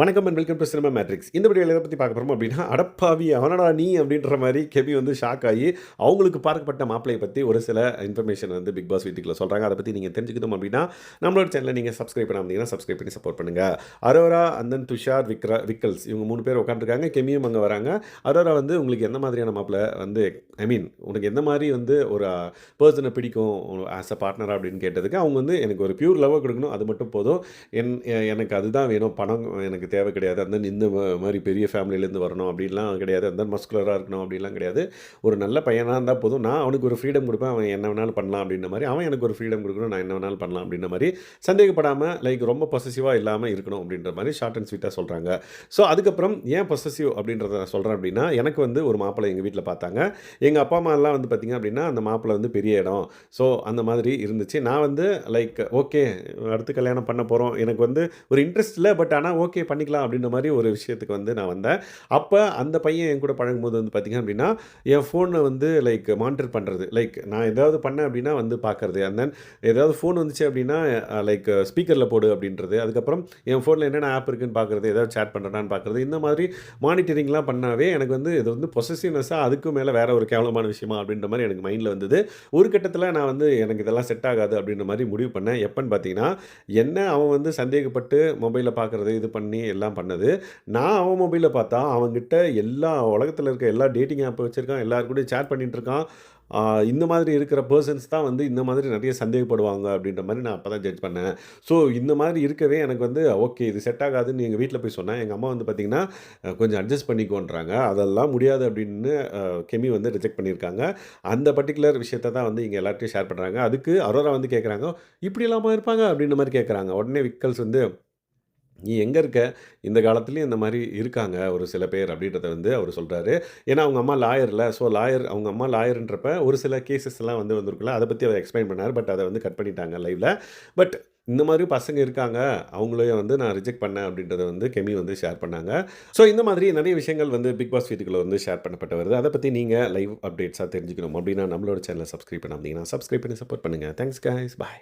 வணக்கம் and welcome to Cinema Matrix இந்த வீடியோவில் எதை பற்றி பார்க்க போகிறோம் அப்படின்னா அடப்பாவி அவனடா நீ அப்படின்ற மாதிரி கெபி வந்து ஷாக் ஆகி அவங்களுக்கு பார்க்கப்பட்ட மாப்பிளையை பற்றி ஒரு சில இன்ஃபர்மேஷன் வந்து பிக் பாஸ் வீட்டுக்குள்ள சொல்கிறாங்க அதை பற்றி நீங்கள் தெரிஞ்சுக்கணும் அப்படின்னா நம்மளோட சேனலை நீங்கள் சப்ஸ்கிரைப் பண்ணாமல் சப்ஸ்கிரைப் பண்ணி சப்போர்ட் பண்ணுங்கள் அரோரா அந்தன் துஷார் விக்ரா விக்கல்ஸ் இவங்க மூணு பேர் உட்காந்துருக்காங்க கெமியும் அங்கே வராங்க. அரோரா வந்து உங்களுக்கு எந்த மாதிரியான மாப்பிள்ளை வந்து ஐ மீன் உனக்கு எந்த மாதிரி வந்து ஒரு uh, பர்சனை பிடிக்கும் ஆஸ் அ பார்ட்னர் அப்படின்னு கேட்டதுக்கு அவங்க வந்து எனக்கு ஒரு பியூர் லவ் கொடுக்கணும். அது மட்டும் போதும். என் எனக்கு அதுதான் வேணும். பணம் எனக்கு தேவை கிடையாது. அந்த இந்த மாதிரி பெரிய ஃபேமிலியிலேருந்து வரணும் அப்படின்லாம் கிடையாது. அந்த மஸ்குலராக இருக்கணும் அப்படின்லாம் கிடையாது. ஒரு நல்ல பையனாக இருந்தால் போதும். நான் அவனுக்கு ஒரு ஃப்ரீடம் கொடுப்பேன். அவன் என்ன வேணாலும் பண்ணலாம் அப்படின்ற மாதிரி. அவன் எனக்கு ஒரு ஃப்ரீடம் கொடுக்கணும். நான் என்ன வேணாலும் பண்ணலாம் அப்படின்ற மாதிரி சந்தேகப்படாமல் லைக் ரொம்ப பொசசிவாக இல்லாமல் இருக்கணும் அப்படின்ற மாதிரி ஷார்ட் அண்ட் ஸ்வீட்டாக சொல்கிறாங்க ஸோ அதுக்கப்புறம் ஏன் பொசசிவ் அப்படின்றத நான் சொல்கிறேன் அப்படின்னா எனக்கு வந்து ஒரு மாப்பிள்ளை எங்கள் வீட்டில் பார்த்தாங்க. எங்கள் அப்பா அம்மா எல்லாம் வந்து பார்த்திங்க அப்படின்னா அந்த மாப்பிள்ளை வந்து பெரிய இடம். ஸோ அந்த மாதிரி இருந்துச்சு. நான் வந்து லைக் ஓகே அடுத்து கல்யாணம் பண்ண போகிறோம் எனக்கு வந்து ஒரு இன்ட்ரெஸ்ட் இல்லை பட் ஆனால் ஓகே பண்ணிக்கலாம் அப்படின்ற மாதிரி ஒரு விஷயத்துக்கு வந்து நான் வந்தேன். அப்போ அந்த பையன் என் கூட பழகும்போது வந்து பார்த்திங்க அப்படின்னா என் ஃபோனை வந்து லைக் மானிட்டர் பண்ணுறது லைக் நான் ஏதாவது பண்ணேன் அப்படின்னா வந்து பார்க்குறது அண்ட் தென் ஏதாவது ஃபோன் வந்துச்சு அப்படின்னா லைக் ஸ்பீக்கரில் போடு அப்படின்றது. அதுக்கப்புறம் என் ஃபோனில் என்னென்ன ஆப் இருக்குன்னு பார்க்குறது ஏதாவது சேட் பண்ணுறான்னு பார்க்குறது இந்த மாதிரி மானிட்டரிங்லாம் பண்ணாவே எனக்கு வந்து இது வந்து பொசசிவ்னஸாக அதுக்கும் மேலே வேறு ஒரு கேவலமான விஷயமா அப்படின்ற மாதிரி எனக்கு மைண்டில் வந்தது. ஒரு கட்டத்தில் நான் வந்து எனக்கு இதெல்லாம் செட் ஆகாது அப்படின்ற மாதிரி முடிவு பண்ணேன். எப்போன்னு பார்த்தீங்கன்னா என்ன அவன் வந்து சந்தேகப்பட்டு மொபைலில் பார்க்குறது இது பண்ணி எல்லாம் பண்ணது. நான் அவன் மொபைலில் பார்த்தா அவன்கிட்ட எல்லா உலகத்தில் இருக்க எல்லா டேட்டிங் ஆப் வச்சுருக்கான் எல்லாருக்கூடையும் சேட் பண்ணிட்டு இந்த மாதிரி இருக்கிற பர்சன்ஸ் தான் வந்து இந்த மாதிரி நிறைய சந்தேகப்படுவாங்க அப்படின்ற மாதிரி நான் அப்போ தான் ஜட்ஜ் பண்ணேன். ஸோ இந்த மாதிரி இருக்கவே எனக்கு வந்து ஓகே இது செட் ஆகாதுன்னு எங்கள் வீட்டில் போய் சொன்னேன். எங்கள் அம்மா வந்து பார்த்திங்கன்னா கொஞ்சம் அட்ஜஸ்ட் பண்ணிக்கோன்றாங்க. அதெல்லாம் முடியாது அப்படின்னு கெமி வந்து ரிஜெக்ட் பண்ணியிருக்காங்க. அந்த பர்டிகுலர் விஷயத்தை தான் வந்து இங்கே எல்லார்ட்டையும் ஷேர் பண்ணுறாங்க அதுக்கு அரோரா வந்து கேட்குறாங்க இப்படி இல்லாமல் இருப்பாங்க அப்படின்ற மாதிரி கேட்குறாங்க உடனே விக்கல்ஸ் வந்து நீ எங்கே இருக்க? இந்த காலத்துலேயும் இந்த மாதிரி இருக்காங்க ஒரு சில பேர் அப்படின்றத வந்து அவர் சொல்கிறாரு ஏன்னா அவங்க அம்மா லாயரில் ஸோ லாயர் அவங்க அம்மா லாயர்ன்றப்ப ஒரு சில கேசஸ் எல்லாம் வந்து வந்திருக்குல்ல அதை பற்றி அவர் எக்ஸ்பிளைன் பண்ணார் பட் அதை வந்து கட் பண்ணிட்டாங்க லைவில் பட் இந்த மாதிரி பசங்க இருக்காங்க அவங்களையும் வந்து நான் ரிஜெக்ட் பண்ணேன் அப்படின்றத வந்து கெமி வந்து ஷேர் பண்ணாங்க. ஸோ இந்த மாதிரி நிறைய விஷயங்கள் வந்து பிக் பாஸ் வீட்டுக்குள்ள வந்து ஷேர் பண்ணப்பட்டு வருது. அதை பற்றி நீங்கள் லைவ் அப்டேட்ஸாக தெரிஞ்சுக்கணும் அப்படின்னா நம்மளோட சேனலை சப்ஸ்கிரைப் பண்ணாமீங்கன்னா சப்ஸ்கிரைப் பண்ணி சப்போர்ட் பண்ணுங்கள் தேங்க்ஸ் கைஸ் பாய்